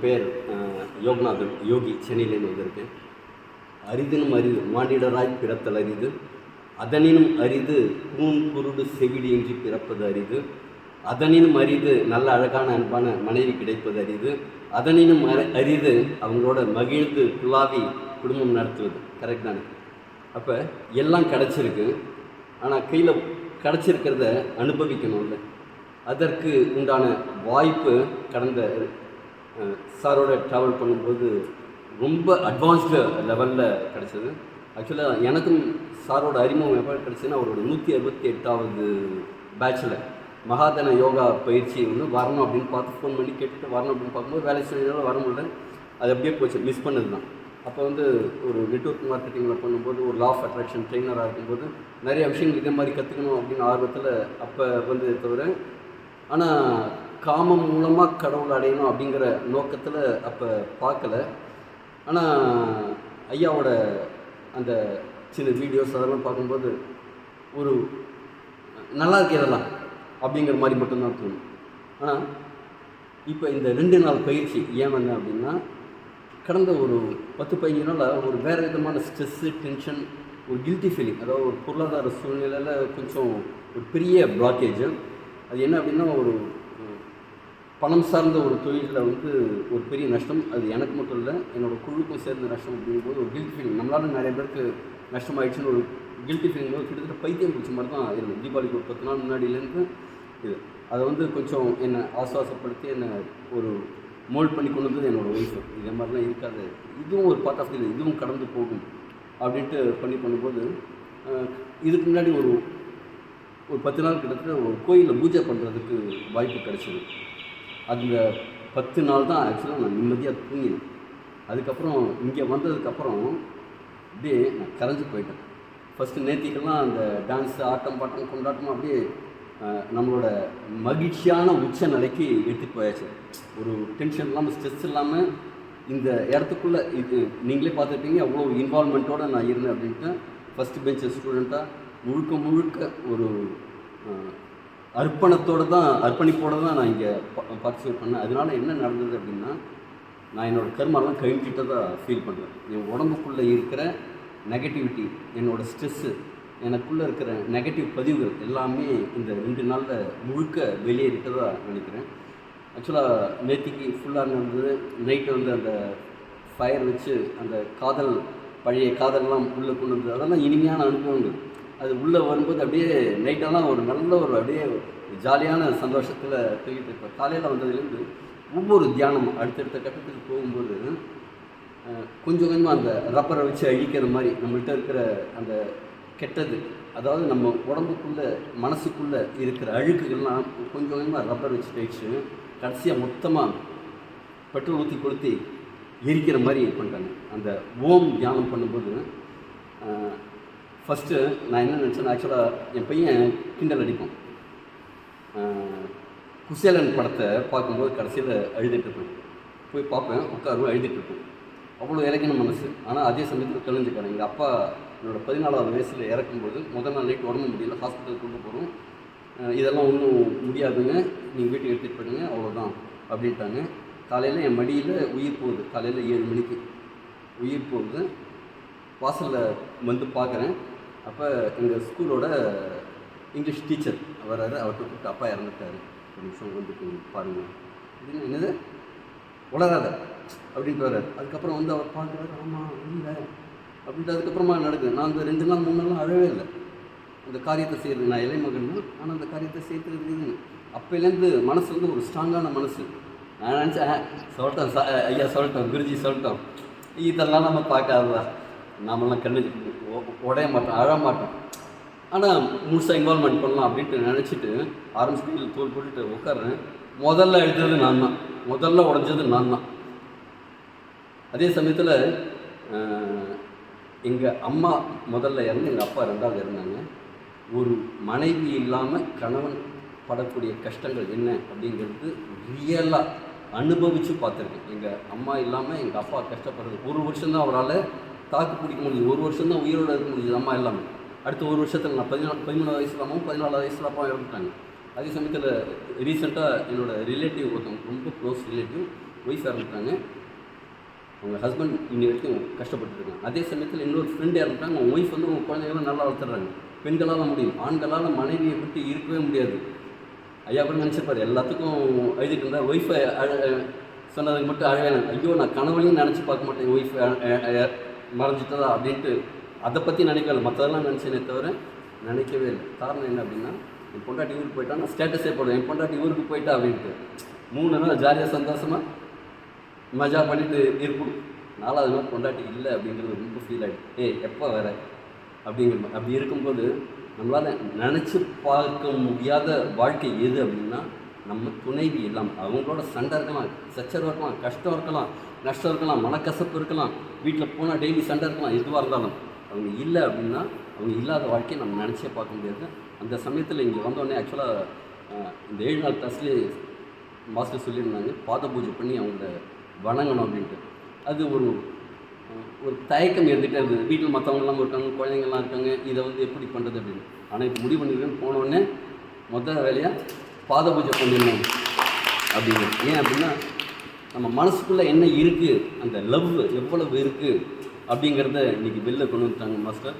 என் பெயர் யோகநாதன் யோகி சென்னையிலேருந்து வந்திருக்கேன் அரிதினும் அரிது மானிடராய் பிறத்தல் அரிது. அதனினும் அரிது கூண் குருடு செவிடியின்றி என்று பிறப்பது அரிது. அதனினும் அரிது நல்ல அழகான அன்பான மனைவி கிடைப்பது அரிது. அதனினும் அரிது அவங்களோட மகிழ்ந்து குழாவி குடும்பம் நடத்துவது. கரெக்ட் தானே? அப்போ எல்லாம் கிடச்சிருக்கு. ஆனால் கையில் கிடச்சிருக்கிறத அனுபவிக்கணும்ல. அதற்கு உண்டான வாய்ப்பு கடந்த சாரோட ட்ராவல் பண்ணும்போது ரொம்ப அட்வான்ஸ்டு லெவலில் கிடச்சிது. ஆக்சுவலாக எனக்கும் சாரோட அறிமுகம் எப்போ கிடச்சிதுன்னா அவரோட நூற்றி அறுபத்தி எட்டாவது பேட்சில் மகாதன யோகா பயிற்சி வந்து வரணும் அப்படின்னு பார்த்து ஃபோன் பண்ணி கேட்டுட்டு வரணும் அப்படின்னு பார்க்கும்போது வேலை செய்யறதால வர முடியல. அது அப்படியே போச்சு மிஸ் பண்ணது தான் அப்போ வந்து ஒரு நெட்ஒர்க் மார்க்கெட்டிங்கில் பண்ணும்போது ஒரு லா ஆஃப் அட்ராக்ஷன் ட்ரெயினராக இருக்கும்போது நிறைய விஷயங்கள் இதே மாதிரி கற்றுக்கணும் அப்படின்னு ஆர்வத்தில் அப்போ வந்து தவிர ஆனால் காமம் மூலமாக கடவுள் அடையணும் அப்படிங்கிற நோக்கத்தில் அப்போ பார்க்கல. ஆனால் ஐயாவோட அந்த சின்ன வீடியோஸ் அதெல்லாம் பார்க்கும்போது ஒரு நல்லா இருக்கு இதெல்லாம் அப்படிங்கிற மாதிரி மட்டும்தான் தோணும். ஆனால் இப்போ இந்த ரெண்டு நாள் பயிற்சி ஏன் வந்தேன் அப்படின்னா கடந்த ஒரு பத்து பதினஞ்சு நாளில் ஒரு வேறு விதமான ஸ்ட்ரெஸ்ஸு டென்ஷன் ஒரு கில்ட்டி ஃபீலிங் அதாவது ஒரு பொருளாதார சூழ்நிலையில் கொஞ்சம் ஒரு பெரிய பிளாக்கேஜ் அது என்ன அப்படின்னா ஒரு பணம் சார்ந்த ஒரு தொழிலில் வந்து ஒரு பெரிய நஷ்டம். அது எனக்கு மட்டும் இல்லை என்னோடய குழுக்கும் சேர்ந்த நஷ்டம் அப்படிங்கும்போது ஒரு கில்ட் ஃபீலிங் நம்மளால நிறைய பேருக்கு நஷ்டமாயிடுச்சுன்னு ஒரு கில்ட்டி ஃபீலிங் போது கிட்டத்தட்ட பைத்தியம் பிடிச்ச மாதிரி தான் இருந்தது. தீபாவளிக்கு ஒரு பத்து நாள் முன்னாடியிலேருந்து இது. அதை வந்து கொஞ்சம் என்னை ஆசுவாசப்படுத்தி என்னை ஒரு மோல்ட் பண்ணி கொண்டு வந்தது என்னோடய ஒய்ஃப் இதே மாதிரிலாம் இருக்காது. இதுவும் ஒரு பார்ட் ஆஃப் இதுவும் கடந்து போகும் அப்படின்ட்டு பண்ணி பண்ணும்போது இதுக்கு முன்னாடி ஒரு ஒரு பத்து நாள் கிட்டத்தட்ட ஒரு கோயிலில் பூஜை பண்ணுறதுக்கு வாய்ப்பு கிடச்சிது. அந்த பத்து நாள் தான் ஆக்சுவலாக நான் நிம்மதியாக தூங்கினேன். அதுக்கப்புறம் இங்கே வந்ததுக்கப்புறம் அப்படியே நான் கரைஞ்சு போயிட்டேன். ஃபஸ்ட்டு நேத்திக்கெல்லாம் அந்த டான்ஸு ஆட்டம் பாட்டம் கொண்டாட்டம் அப்படியே நம்மளோட மகிழ்ச்சியான உச்ச நிலைக்கு எடுத்துகிட்டு போயாச்சு. ஒரு டென்ஷன் இல்லாமல் ஸ்ட்ரெஸ் இல்லாமல் இந்த இடத்துக்குள்ளே இது நீங்களே பார்த்துருப்பீங்க அவ்வளோ இன்வால்மெண்ட்டோடு நான் இருந்தேன் அப்படின்ட்டு ஃபஸ்ட்டு பெஞ்ச் ஸ்டூடெண்ட்டாக முழுக்க முழுக்க ஒரு அர்ப்பணத்தோடு தான் அர்ப்பணிப்போடு தான் நான் இங்கே பார்ட்டிசிபேட் பண்ணேன். அதனால என்ன நடந்தது அப்படின்னா நான் என்னோடய கர்மாலாம் கழிஞ்சிட்டதாக ஃபீல் பண்ணுறேன் என் உடம்புக்குள்ளே இருக்கிற நெகட்டிவிட்டி என்னோடய ஸ்ட்ரெஸ்ஸு எனக்குள்ளே இருக்கிற நெகட்டிவ் பதிவுகள் எல்லாமே இந்த ரெண்டு நாளில் முழுக்க வெளியேறிட்டதாக நினைக்கிறேன். ஆக்சுவலாக நேத்திக்கு ஃபுல்லாக நடந்தது நைட்டு வந்து அந்த ஃபயர் வச்சு அந்த காதல் பழைய காதல்லாம் உள்ளே கொண்டு வந்தது. அதெல்லாம் இனிமையான அனுபவங்கள். அது உள்ளே வரும்போது அப்படியே நைட்டெல்லாம் ஒரு நல்ல ஒரு அப்படியே ஜாலியான சந்தோஷத்தில் தூக்கிட்டு இருப்பேன். காலையில் வந்ததுலேருந்து ஒவ்வொரு தியானம் அடுத்தடுத்த கட்டத்துக்கு போகும்போது கொஞ்சம் கொஞ்சமாக அந்த ரப்பரை வச்சு அழிக்கிற மாதிரி நம்மள்கிட்ட இருக்கிற அந்த கெட்டது அதாவது நம்ம உடம்புக்குள்ளே மனசுக்குள்ளே இருக்கிற அழுக்குகள்லாம் கொஞ்சம் கொஞ்சமாக ரப்பர் வச்சு தேய்ச்சி கடைசியாக மொத்தமாக பெட்ரோல் ஊற்றி கொளுத்தி எரிக்கிற மாதிரி பண்ணுறாங்க அந்த ஓம் தியானம் பண்ணும்போது ஃபஸ்ட்டு நான் என்ன நினச்சேன் ஆக்சுவலாக என் பையன் கிண்டல் அடிப்பான். குசேலன் படத்தை பார்க்கும்போது கடைசியில் அழுதுட்டுருப்பேன் போய் பார்ப்பேன் உட்காருவேன் அழுதுட்டுருப்பேன் அவ்வளோ இறக்கின மனசு. ஆனால் அதே சமயத்தில் தெளிஞ்சுக்கிறேன் எங்கள் அப்பா என்னோடய பதினாலாவது வயசில் இறக்கும்போது முதல் நாள் நைட் உடம்பு முடியல ஹாஸ்பிட்டல் கொண்டு போகிறோம் இதெல்லாம் ஒன்றும் முடியாதுங்க. நீங்கள் வீட்டுக்கு எடுத்துகிட்டு போயிடுங்க அவ்வளோதான் அப்படின்ட்டாங்க. காலையில் என் மடியில் உயிர் போகுது. காலையில் ஏழு மணிக்கு. உயிர் போகுது. வாசலில் வந்து பார்க்குறேன். அப்போ எங்கள் ஸ்கூலோட இங்கிலீஷ் டீச்சர் அவர் அவர்கிட்ட கூப்பிட்டு அப்பா இறந்துட்டாரு. ஒரு நிமிஷம் வந்து பாருங்கள் அப்படின்னு என்னது? உளராத அப்படின்ட்டு வர்றாரு. அதுக்கப்புறம் வந்து அவர் பார்க்குறாரு ஆமாம் இல்லை. அப்படின்ட்டு அதுக்கப்புறமா நடக்குது. நான் அந்த ரெண்டு நாள் மூணு நாள் அழவே இல்லை. அந்த காரியத்தை செய்கிறது நான் இலை மகன் தான். ஆனால் அந்த காரியத்தை செய்கிறது அப்போலேருந்து மனசு வந்து ஒரு ஸ்ட்ராங்கான மனசு. நான் நினச்சேன் சொல்லட்டோம் சா ஐயா சொல்லட்டோம் குருஜி சொல்லட்டோம். இதெல்லாம் நம்ம பார்க்காததா நாமெல்லாம் கண்ணு உடைய மாட்டோம் அழ மாட்டோம். ஆனால் முழுசாக இன்வால்மெண்ட் பண்ணலாம் அப்படின்ட்டு நினச்சிட்டு ஆரம்பிச்சு தோல் போட்டுட்டு உட்கார்றேன். முதல்ல எடுத்தது நான் தான். முதல்ல உடஞ்சது நான் தான். அதே சமயத்தில் எங்கள் அம்மா முதல்ல இறந்து எங்கள் அப்பா ரெண்டாவது இருந்தாங்க ஒரு மனைவி இல்லாமல் கணவன் படக்கூடிய கஷ்டங்கள் என்ன அப்படிங்கிறது ரியலாக அனுபவித்து பார்த்துருக்கேன். எங்கள் அம்மா இல்லாமல் எங்கள் அப்பா கஷ்டப்படுறது ஒரு வருஷம்தான் அவரால் தாக்கு பிடிக்க முடியுது. ஒரு வருஷம்தான் உயிரோடு இருக்க முடியுது அம்மா இல்லாமல் அடுத்த ஒரு வருஷத்தில் நான் பதினாலு பதிமூணு வயசுல அம்மாவும் பதினாலு வயசில் அப்பா இறந்துட்டாங்க. அதே சமயத்தில் ரீசெண்டாக என்னோட ரிலேட்டிவ் ஒருத்தவங்க ரொம்ப க்ளோஸ் ரிலேட்டிவ் ஒய்ஃப் இறந்துட்டாங்க. அவங்க ஹஸ்பண்ட் இன்னி வரைக்கும் கஷ்டப்பட்டுருக்காங்க அதே சமயத்தில் இன்னொரு ஃப்ரெண்ட் இறந்துட்டாங்க. அவங்க ஒய்ஃப் வந்து அவங்க குழந்தைங்களாம் நல்லா வளர்த்துறாங்க. பெண்களால் முடியும். ஆண்களால் மனைவியை விட்டு இருக்கவே முடியாது. ஐயா கூட நினச்சிருப்பார். எல்லாத்துக்கும் எழுதிட்டு இருந்தா ஒய்ஃபை சொன்னதுக்கு மட்டும் அழகான ஐயோ நான் கனவுலையும் நினச்சி பார்க்க மாட்டேன். ஒய்ஃப் மறைஞ்சிட்டதா அப்படின்ட்டு அதை பற்றி நினைக்கல. மற்றதெல்லாம் நினச்சேனே தவிர நினைக்கவே இல்லை. காரணம் என்ன அப்படின்னா என் பொண்டாட்டி ஊருக்கு போயிட்டா நான் ஸ்டேட்டஸே போடுவேன் என் பொண்டாட்டி ஊருக்கு போயிட்டா அப்படின்ட்டு. மூணு நாள் ஜாலியாக சந்தோஷமாக மஜா பண்ணிட்டு இருக்கும் நாலாவது நாள் பொண்டாட்டி இல்லை அப்படிங்கிறது ரொம்ப ஃபீல் ஆகிடுது ஏ எப்போ வர? அப்படிங்கிற அப்படி இருக்கும்போது நம்மளால் நினச்சி பார்க்க முடியாத வாழ்க்கை எது அப்படின்னா நம்ம துணைவி எல்லாம் அவங்களோட சண்டை இருக்கலாம் சச்சரவு இருக்கலாம் கஷ்டம் இருக்கலாம் நஷ்டம் இருக்கலாம் மனக்கசப்பு இருக்கலாம் வீட்டில் போனால் டெய்லி சண்டை இருக்கலாம் எதுவாக இருந்தாலும். அவங்க இல்லை அப்படின்னா அவங்க இல்லாத வாழ்க்கையை நம்ம நினச்சே பார்க்க முடியாது. அந்த சமயத்தில் இங்கே வந்தோடனே ஆக்சுவலாக இந்த ஏழு நாள் டஸ்ட்லேயே மாஸ்டர் சொல்லியிருந்தாங்க பாத பூஜை பண்ணி அவங்கள வணங்கணும் அப்படின்ட்டு. அது ஒரு ஒரு தயக்கம் இருந்துகிட்டே இருந்தது. வீட்டில் மற்றவங்கலாம் இருக்காங்க குழந்தைங்கள்லாம் இருக்காங்க இதை வந்து எப்படி பண்ணுறது அப்படின்னு. ஆனால் இப்போ முடிவு பண்ணிருக்கேன் போனோடனே மொத்த வேலையாக பாத பூஜை பண்ணிடணும் அப்படின்னு. ஏன் அப்படின்னா நம்ம மனசுக்குள்ளே என்ன இருக்குது அந்த லவ் எவ்வளவு இருக்குது அப்படிங்கிறத இன்றைக்கி வெளில கொண்டு வந்துட்டாங்க மாஸ்டர்